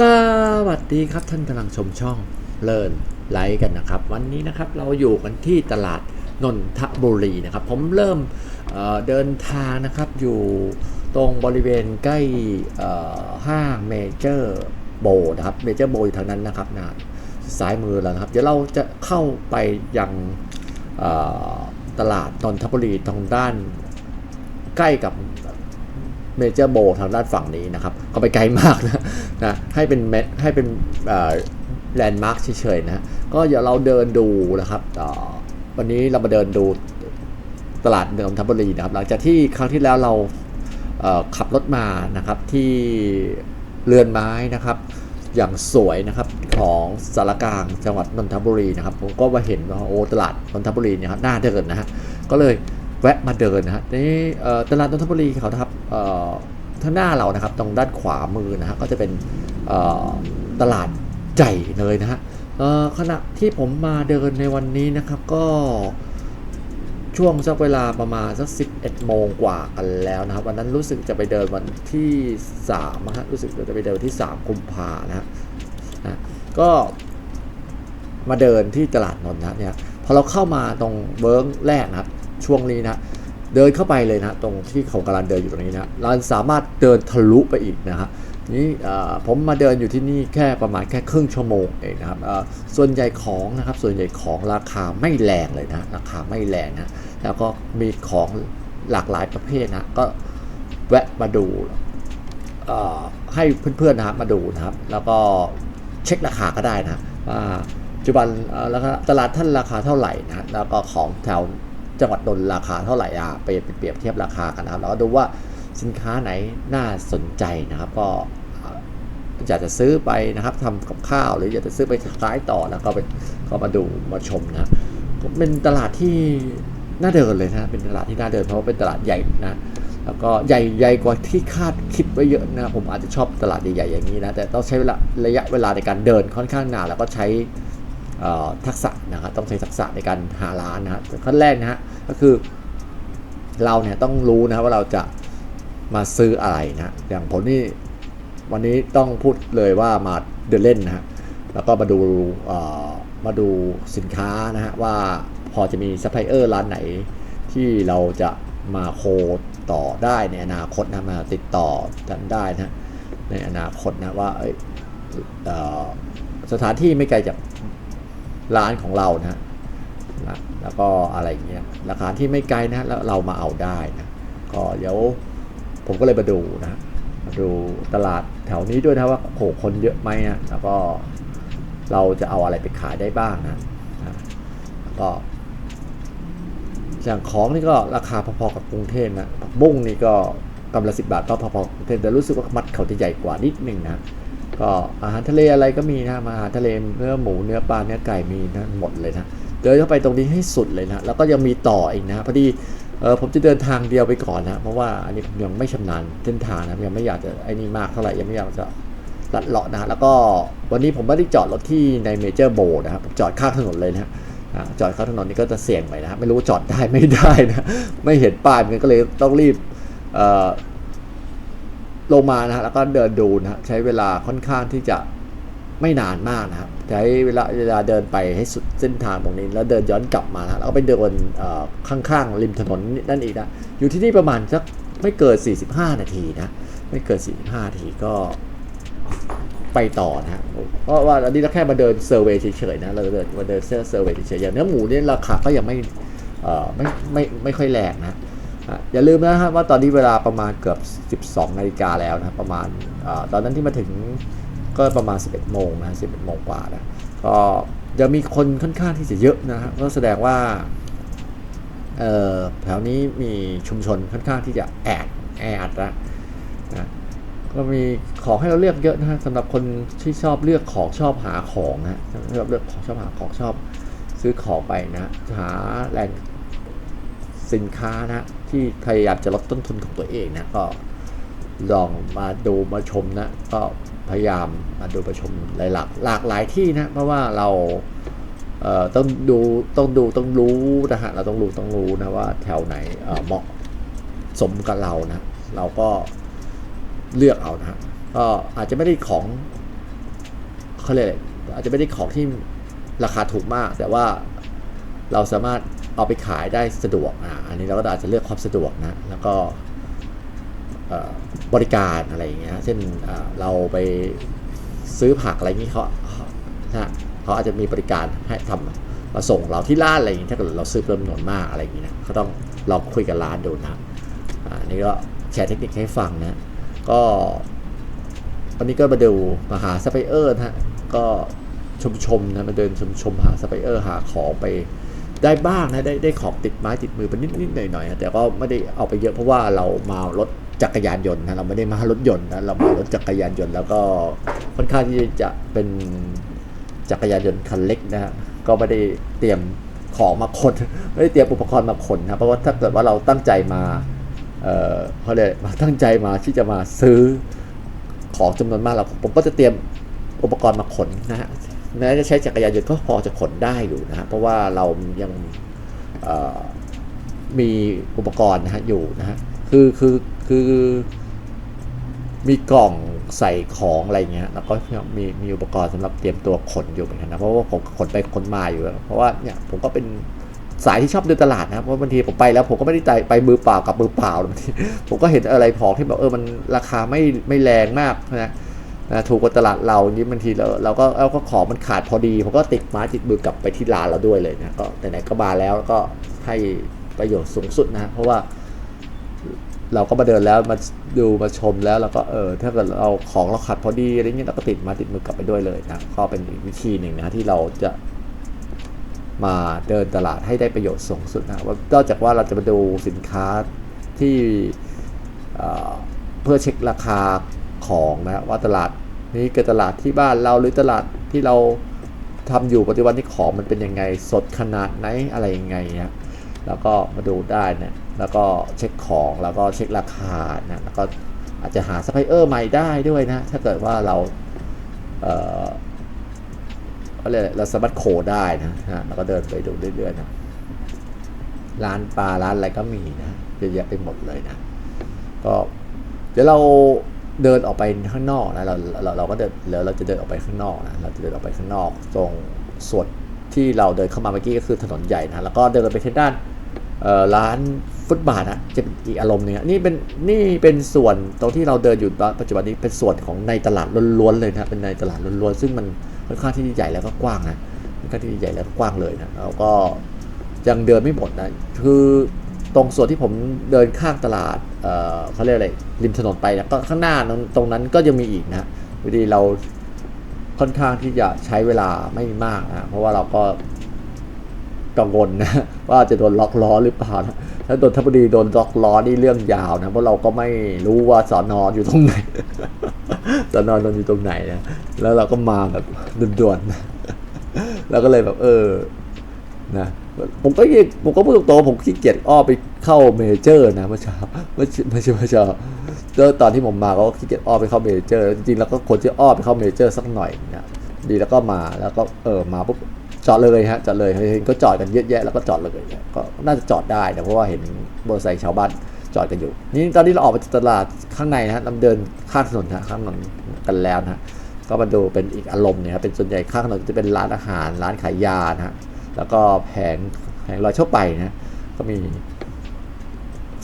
สวัสดีครับท่านกำลังชมช่องเลินไลฟ์กันนะครับ วันนี้นะครับเราอยู่กันที่ตลาดนนทบุรีนะครับ ผมเริ่มเเดินทางนะครับอยู่ตรงบริเวณใกล้ห้างเมเจอร์โบนะครับเมเจอร์โบอยู่ทางนั้นนะครับนะซ้ายมือแล้วนะครับ เดี๋ยวเราจะเข้าไปยังตลาดนนทบุรีตรงด้านใกล้กับ เมเจอร์โบทางด้านฝั่งนี้นะครับก็ไปไกลมากนะนะให้เป็นเมให้เป็นแลนด์มาร์คเฉยๆนะก็เดี๋ยวเราเดินดูนะครับวันนี้เรามาเดินดูตลาดนนทบุรีนะครับ หลังจากที่ครั้งที่แล้วเราเขับรถมานะครับที่เรือนไม้นะครับอย่างสวยนะครับของสารกลางจังหวัดนนทบุรีนะครับผมก็มาเห็นว่าโอ้ตลาดนนทบุรีเนี่ยครับน่าเดินนะฮะก็เลย แวะมาเดินนะฮะนี่ตลาดนนทบุรีเขานะครับเอ่อทางหน้าเรานะครับ ตรงด้านขวามือนะฮะก็จะเป็นตลาดใหญ่เลยนะฮะขณะที่ผมมาเดินในวันนี้นะครับก็ช่วงสักเวลาประมาณสัก 11 โมงกว่ากันแล้วนะครับ วันนั้นรู้สึกจะไปเดินวันที่3นะฮะรู้สึกจะไปเดินที่ 3 กุมภานะฮะนะก็มาเดินที่ตลาดนนท์นะเนี่ยพอเราเข้ามาตรงเวิร์กแรกนะครับ ช่วงนี้นะเดินเข้าไปเลยนะตรงที่เขากำลังเดินอยู่ตรงนี้นะเราสามารถเดินทะลุไปอีกนะครับนี่ผมมาเดินอยู่ที่นี่แค่ประมาณแค่ครึ่งชั่วโมงเองนะครับส่วนใหญ่ของนะครับส่วนใหญ่ของราคาไม่แรงเลยนะราคาไม่แรงนะแล้วก็มีของหลากหลายประเภทนะก็แวะมาดูให้เพื่อนๆนะครับมาดูนะครับ แล้วก็เช็คราคาก็ได้นะว่าปัจจุบันราคาตลาดท่านราคาเท่าไหร่นะแล้วก็ของแถว จังหวัดนนท์ราคาเท่าไหร่อะไปเปรียบเทียบราคากันนะครับแล้วก็ดูว่าสินค้าไหนน่าสนใจนะครับ ก็อยากจะซื้อไปนะครับทำกับข้าว หรืออยากจะซื้อไปขายต่อแล้วก็ไปก็มาดูมาชมนะเป็นตลาดที่น่าเดินเลยนะเป็นตลาดที่น่าเดินเพราะว่าเป็นตลาดใหญ่นะแล้วก็ใหญ่ใหญ่กว่าที่คาดคิดไว้เยอะนะผมอาจจะชอบตลาดใหญ่ๆอย่างนี้นะแต่ต้องใช้เวลาระยะเวลาในการเดินค่อนข้างนานแล้วก็ใช้ทักษะนะครับต้องใช้ทักษะในการหาร้านนะฮะขั้นแรกนะฮะ ก็คือเราเนี่ยต้องรู้นะว่าเราจะมาซื้ออะไรนะอย่างผมนี่วันนี้ต้องพูดเลยว่ามาเดินเล่นนะฮะแล้วก็มาดูมาดูสินค้านะฮะว่าพอจะมีซัพพลายเออร์ร้านไหนที่เราจะมาโคต่อได้ในอนาคตนะมาติดต่อกันได้นะในอนาคตนะว่าสถานที่ไม่ไกลจากร้านของเรานะ แล้วก็อะไรเงี้ยราคาที่ไม่ไกลนะแล้วเรามาเอาได้นะก็เดี๋ยวผมก็เลยมาดูนะมาดูตลาดแถวนี้ด้วยนะว่าโหคนเยอะไหมนะแล้วก็เราจะเอาอะไรไปขายได้บ้างนะแล้วก็อย่างของนี่ก็ราคาพอๆกับกรุงเทพนะผักบุ้งนี่ก็กำละสิบบาทก็พอๆกรุงเทพแต่รู้สึกว่ามัดเขาจะใหญ่กว่านิดนึงนะก็อาหารทะเลอะไรก็มีนะอาหารทะเลเนื้อหมูเนื้อปลาเนื้อไก่มีนะหมดเลยนะ เดินเข้าไปตรงนี้ให้สุดเลยนะแล้วก็ยังมีต่ออีกนะพอดีเออผมจะเดินทางเดียวไปก่อนนะเพราะว่าอันนี้ผมยังไม่ชำนาญเส้นทางนะยังไม่อยากจะไอ้นี่มากเท่าไหร่ยังไม่อยากจะลัดเลาะนะแล้วก็วันนี้ผมไม่ได้จอดรถที่ในเมเจอร์โบนะครับผมจอดข้างถนนเลยนะจอดข้างถนนนี่ก็จะเสี่ยงไปนะไม่รู้จอดได้ไม่ได้นะไม่เห็นป้ายมันก็เลยต้องรีบลงมานะฮะแล้วก็เดินดูนะใช้เวลาค่อนข้างที่จะไม่นานมากนะครับ ใช้เวลาเวลาเดินไปให้สุดเส้นทางตรงนี้ แล้วเดินย้อนกลับมาแล้วก็ไปเดินข้างๆริมถนนนั่นอีกนะอยู่ที่นี่ประมาณสักไม่เกิน45 นาทีนะไม่เกิน45นาทีก็ไปต่อนะเพราะว่าอันนี้เราแค่มาเดินเซอร์เวย์เฉยๆนะเราเดินมาเดินเซอร์เวย์เฉยๆอย่างเนื้อหมูเนี่ยราคาก็ยังไม่เอ่ไม่ไม่ไม่ค่อยแรงนะอย่าลืมนะครับว่าตอนนี้เวลาประมาณเกือบ 12 นาฬิกาแล้วนะประมาณอตอนนั้นที่มาถึง ก็ประมาณ 11 โมงนะ 11 โมงกว่านะ ก็ยังมีคนค่อนข้างที่จะเยอะนะฮะ ก็แสดงว่าแถวนี้มีชุมชนค่อนข้างที่จะแอดแออัดละนะก็มีของให้เราเลือกเยอะนะฮะสำหรับคนที่ชอบเลือกของชอบหาของนะชอบเลือกของชอบหาของชอบซื้อของไปนะหาแหล่งสินค้านะที่พยายามจะลดต้นทุนของตัวเองนะก็ลองมาดูมาชมนะก็ พยายามมาดูมาชมหลายหลากหลากหลายที่นะเพราะว่าเราเอ่อต้องดูต้องดูต้องรู้นะฮะเราต้องรู้ต้องรู้นะว่าแถวไหนเหมาะสมกับเรานะเราก็เลือกเอานะก็อาจจะไม่ได้ของเขาเรียกอะไรอาจจะไม่ได้ของที่ราคาถูกมาก แต่ว่าเราสามารถเอาไปขายได้สะดวกอ่าอันนี้เราก็อาจจะเลือกความสะดวกนะแล้วก็ บริการอะไรอย่างเงี้ยเช่นเอ่อเราไปซื้อผักอะไรอย่างงี้เขานะเขาอาจจะมีบริการให้ทำมาส่งเราที่ร้านอะไรอย่างงี้ถ้าเกิดเราซื้อเป็นจำนวนมากอะไรอย่างงี้นะก็ต้องลองคุยกับร้านดูนะอ่าอันนี่ก็แชร์เทคนิคให้ฟังนะก็วันนี้ก็มาดูมาหาซัพพลายเออร์นะฮะก็ชมชมนะมาเดินชมชมหาซัพพลายเออร์หาของไปได้บ้างนะได้ได้ของติดไม้ติดมือไปนิดนิดหน่อยหน่อยแต่ก็ไม่ได้เอาไปเยอะเพราะว่าเรามารถ จักรยานยนต์นะเราไม่ได้มารถยนต์นะเรามารถจักรยานยนต์ แล้วก็ค่อนข้างที่จะเป็นจักรยานยนต์คันเล็กนะฮะก็ไม่ได้เตรียมของมาขนไม่ได้เตรียมอุปกรณ์มาขนนะเพราะว่าถ้าเกิดว่าเราตั้งใจมาเอ่อเขาเรียกตั้งใจมาที่จะมาซื้อของจำนวนมากเราผมก็จะเตรียมอุปกรณ์มาขนนะฮะแม้จะใช้จักรยานยนต์ก็พอจะขนได้อยู่นะฮะเพราะว่าเรายังมีอุปกรณ์นะฮะอยู่นะฮะ คือคือคือมีกล่องใส่ของอะไรเงี้ย แล้วก็มีมีอุปกรณ์สำหรับเตรียมตัวขนอยู่เหมือนกันนะเพราะว่าผมขนไปขนมาอยู่แล้วเพราะว่าเนี่ยผมก็เป็นสายที่ชอบเดินตลาดนะครับเพราะบางทีผมไปแล้วผมก็ไม่ได้ไปไปมือเปล่ากับมือเปล่าบางทีผมก็เห็นอะไรของที่แบบเออมันราคาไม่ไม่แรงมากนะนะถูกกว่าตลาดเราอย่างนี้บางทีเราเราก็เอาก็ของมันขาดพอดีผมก็ติดม้ติดมือกลับไปที่ร้านเราด้วยเลยนะก็ไหนๆก็มาแล้วก็ให้ประโยชน์สูงสุดนะเพราะว่า เราก็มาเดินแล้วมาดูมาชมแล้วเราก็เออถ้าเกิดเราของเราขาดพอดีอะไรเงี้ยเราก็ติดมาติดมือกลับไปด้วยเลยนะก็เป็นอีกวิธีหนึ่งนะที่เราจะมาเดินตลาดให้ได้ประโยชน์สูงสุดนะว่านอกจากว่าเราจะมาดูสินค้าที่เเพื่อเช็คราคาของนะว่าตลาดนี้กับตลาดที่บ้านเราหรือตลาดที่เราทำอยู่ปัจจุบันนี้ของมันเป็นยังไงสดขนาดไหนอะไรยังไงนะแล้วก็มาดูได้นะ แล้วก็เช็คของแล้วก็เช็คราคานะแล้วก็อาจจะหาซัพพลายเออร์ใหม่ได้ด้วยนะ ถ้าเกิดว่าเราเอ่อเลยกอะไรเราสามารถโคได้นะฮะแล้วก็เดินไปดูเรื่อยๆนะร้านปลาร้านอะไรก็มีนะเยอะแยะไปหมดเลยนะก็เดี๋ยวเราเดินออกไปข้างนอกนะเราเราเราก็เดินเดี๋ยวเราจะเดินออกไปข้างนอกนะเราจะเดินออกไปข้างนอก ตรงส่วนที่เราเดินเข้ามาเมื่อกี้ก็คือถนนใหญ่นะแล้วก็เดินไปทางด้าน ร้านฟุตบาทนะจะเป็นอีกอารมณ์หนึงอะนี่เป็นนี่เป็นส่วนตรงที่เราเดินอยู่ปัจจุบันนี้เป็นส่วนของในตลาดล้วนๆเลยนะเป็นในตลาดล้วนๆซึ่งมันค่อนข้างที่ใหญ่แล้วก็กว้างนะค่อนข้างที่ใหญ่แล้วก็กว้างเลยนะแล้วก็ยังเดินไม่หมดนะคือตรงส่วนที่ผมเดินข้างตลาดเอ่อเขาเรียกอะไรริมถนนไปนะก็ข้างหน้าตรงนั้นก็ยังมีอีกนะพอดีเราค่อนข้างที่จะใช้เวลาไม่มากนะเพราะว่าเราก็ กังวลนะว่าจะโดนล็อกล้อหรือเปล่านะถ้าโดนทัพบุรีโดนล็อกล้อนี่เรื่องยาวนะเพราะเราก็ไม่รู้ว่าสอนออยู่ตรงไหนสอนอนนอยู่ตรงไหนนะแล้วเราก็มาแบบด่วนๆแล้วก็เลยแบบเออนะผมก็ยังผมก็พูดตรงๆผมขี้เกียจอ้อไปเข้าเมเจอร์นะเมื่อเช้าเมื่อเมื่อเช้าเมื่อเช้าแล้วตอนที่ผมมาก็ขี้เกียจอ้อไปเข้าเมเจอร์จริงๆแล้วก็ควรจะอ้อไปเข้าเมเจอร์สักหน่อยนะดีแล้วก็มาแล้วก็เออมาปุ๊บ จอดเลยฮะจอดเลยเห็นก็จอดกันเยอะแยะแล้วก็จอดเลยก็น่าจะจอดได้นะเพราะว่าเห็นมอเตอร์ไซค์ชาวบ้านจอดกันอยู่ นี่ตอนนี้เราออกมาจากตลาดข้างในนะฮะเราเดินข้ามถนนนะข้ามถนนกันแล้วนะก็มาดูเป็นอีกอารมณ์เนี่ยครับเป็นส่วนใหญ่ข้างถนนจะเป็นร้านอาหารร้านขายยานะฮะแล้วก็แผงแผงลอยทั่วไปนะก็มี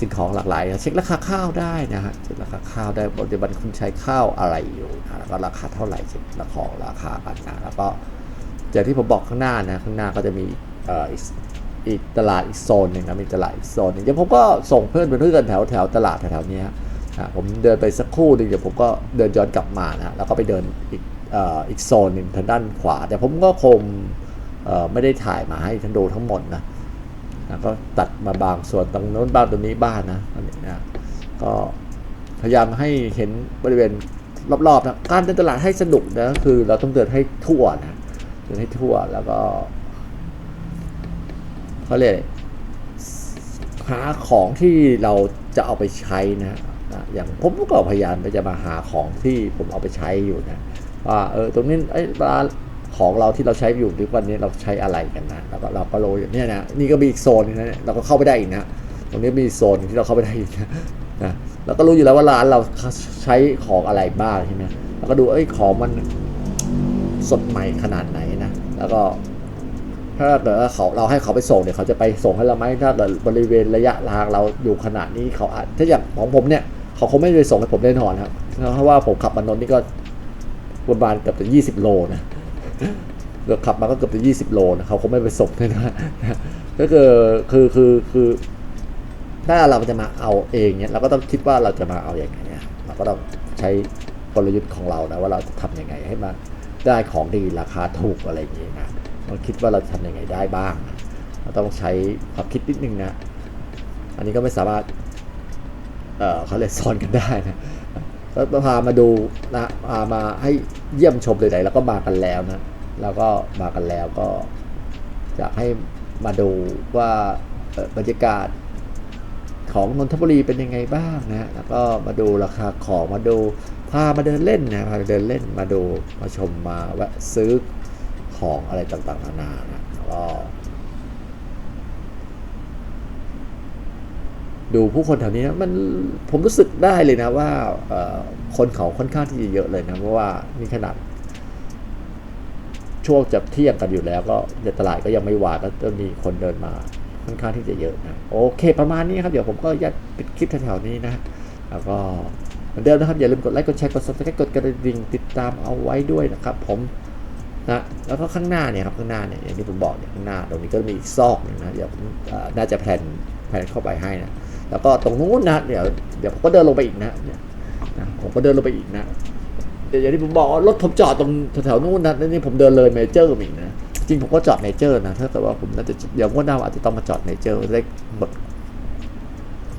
สิ่งของหลากหลายเช็คราคาข้าวได้นะฮะเช็คราคาข้าวได้ปัจจุบันคุณใช้ข้าวอะไรอยู่นะแล้วก็ราคาเท่าไหร่เช็คราคาราคากันนะแล้วก็ อย่างที่ผมบอกข้างหน้านะ ข้างหน้าก็จะมีเอ่ออีกตลาดอีกโซนหนึ่งนะมีตลาดอีกโซนหนึ่งเดี๋ยวผมก็ส่งเพื่อนเพื่อนแถวแถวตลาดแถวๆนี้ฮะผมเดินไปสักครู่หนึงเดี๋ยวผมก็เดินย้อนกลับมานะแล้วก็ไปเดินอีกเอ่ออีกโซนหนึ่งทางด้านขวา แต่ผมก็คงไม่ได้ถ่ายมาให้ท่านดูทั้งหมดนะนะก็ตัดมาบางส่วนตรงโน้นบ้างตรงนี้บ้างนะอันนี้นะก็พยายามให้เห็นบริเวณรอบๆนะการเดินตลาดให้สนุกนะคือเราต้องเดินให้ทั่วนะ เดินให้ทั่วแล้วก็เขาเรียกหาของที่เราจะเอาไปใช้นะนะอย่างผมก็พยายามจะมาหาของที่ผมเอาไปใช้อยู่นะว่าเออตรงนี้ไอ้ร้านของเราที่เราใช้อยู่ทุกวันนี้เราใช้อะไรกันนะแล้วก็เราก็รู้อย่เนี้ยนะนี่ก็มีอีกโซนนะเราก็เข้าไปได้อีกนะตรงนี้มีโซนที่เราเข้าไปได้อีกนะนะเราก็รู้อยู่แล้วว่าร้านเราใช้ของอะไรบ้างใช่ไหมเราก็ดูเอ้ของมันสดใหม่ขนาดไหน แล้วก็ถ้าเกิดว่าเขาเราให้เขาไปส่งเนี่ยเขาจะไปส่งให้เราไหมถ้าเกิดบริเวณระยะทางเราอยู่ขนาดนี้เขาอาจถ้าอย่างของผมเนี่ยเขาคงไม่ไปส่งให้ผมแน่นอนครับเพราะว่าผมขับมานนนี่ก็ประมาณเกือบจะยี่สิบโลนะเกือบขับมาก็เกือบจะยี่สิบโลนะเขาคงไม่ไปส่งแน่นอนก็คือคือคือคือถ้าเราจะมาเอาเองเนี่ยเราก็ต้องคิดว่าเราจะมาเอาอย่างไงเนี่ยเราก็ต้องใช้กลยุทธ์ของเรานะว่าเราจะทำยังไงให้มัน ได้ของดีราคาถูกอะไรอย่างนี้นะเราคิดว่าเราทำยังไงได้บ้าง เราต้องใช้ความคิดนิดนึงนะ อันนี้ก็ไม่สามารถ เออเขาเลยซ้อนกันได้นะก็พามาดูนะพามาให้เยี่ยมชมเลยไหนแล้วก็มากันแล้วนะ แล้วก็มากันแล้วก็อยากให้มาดูว่าบรรยากาศของนนทบุรีเป็นยังไงบ้างนะ แล้วก็มาดูราคาของมาดู พามาเดินเล่นนะพาเดินเล่นมาดูมาชมมาแวะซื้อของอะไรต่างๆนานานะแล้วก็ดูผู้คนแถวนี้นะมันผมรู้สึกได้เลยนะว่าคนเขาค่อนข้างที่จะเยอะเลยนะเพราะว่านี่ขนาดช่วงจะเที่ยงกันอยู่แล้ว ก็ในตลาดก็ยังไม่วายก็จะมีคนเดินมาค่อนข้างที่จะเยอะนะโอเค ประมาณนี้ครับ เดี๋ยวผมก็ยัดปิดคลิปแถวๆนี้นะ แล้วก็ เหมือนเดิมนะครับ อย่าลืมกดไลค์กดแชร์กด subscribe กดกระดิ่งติดตามเอาไว้ด้วยนะครับ ผมนะแล้วก็ข้างหน้าเนี่ยครับข้างหน้าเนี่ยอย่างที่ผมบอกเนี่ยข้างหน้า ตรงนี้ก็มีอีกซอกนึงนะเดี๋ยวผมน่าจะแผนแผนเข้าไปให้นะแล้วก็ตรงนู้นนะเดี๋ยวเดี๋ยวผมก็เดินลงไปอีกนะเนี่ยนะผมก็เดินลงไปอีกนะเดี๋ยวอย่างที่ผมบอกรถผมจอดตรงแถวๆนู้นนะนี่ผมเดินเลยเมเจอร์มาอีกนะจริงผมก็จอดเมเจอร์นะถ้าเกิดว่าผมน่าจะเดี๋ยวงวดหน้าอาจจะต้องมาจอดเมเจอร์ได้หมด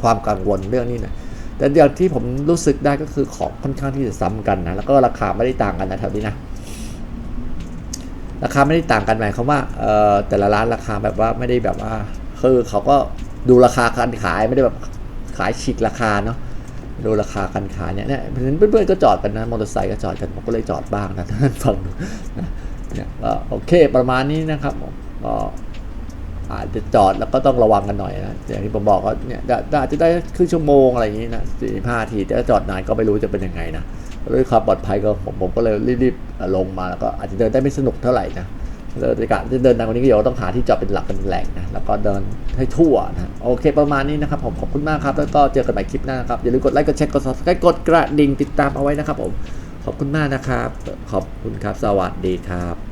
ความกังวลเรื่องนี้นะ แต่อย่างที่ผมรู้สึกได้ก็คือของค่อนข้างที่จะซ้ำกันนะ แล้วก็ราคาไม่ได้ต่างกันนะแถวนี้นะ ราคาไม่ได้ต่างกันหมายความว่าเอ่อแต่ละร้านราคาแบบว่าไม่ได้แบบว่าคือเขาก็ดูราคาการขายไม่ได้แบบขายฉีกราคาเนาะดูราคาการขายเนี่ยเนี่ยเห็นเพื่อนๆก็จอดกันนะมอเตอร์ไซค์ก็จอดกันผมก็เลยจอดบ้างนะท่านฟังดูนะเนี่ยก็โอเคประมาณนี้นะครับ อาจจะจอดแล้วก็ต้องระวังกันหน่อยนะอย่างที่ผมบอกก็เนี่ยอาจจะได้ครึ่งชั่วโมงอะไรอย่างนี้นะสี่ห้าทีแต่จอดนานก็ไม่รู้จะเป็นยังไงนะด้วยความปลอดภัยก็ผมผมก็เลยรีบๆลงมาแล้วก็อาจจะเดินได้ไม่สนุกเท่าไหร่นะเดินในการที่เดินทางวันนี้ก็เดี๋ยวต้องหาที่จอดเป็นหลักเป็นแหล่งนะแล้วก็เดินให้ทั่วนะโอเคประมาณนี้นะครับผมขอบคุณมากครับ แล้วก็เจอกันใหม่คลิปหน้านครับอย่าลืมกดไลค์กดแชร์กด subscribe กดกระดิ่งติดตามเอาไว้นะครับผมขอบคุณมากนะครับ ขอบคุณครับ สวัสดีครับ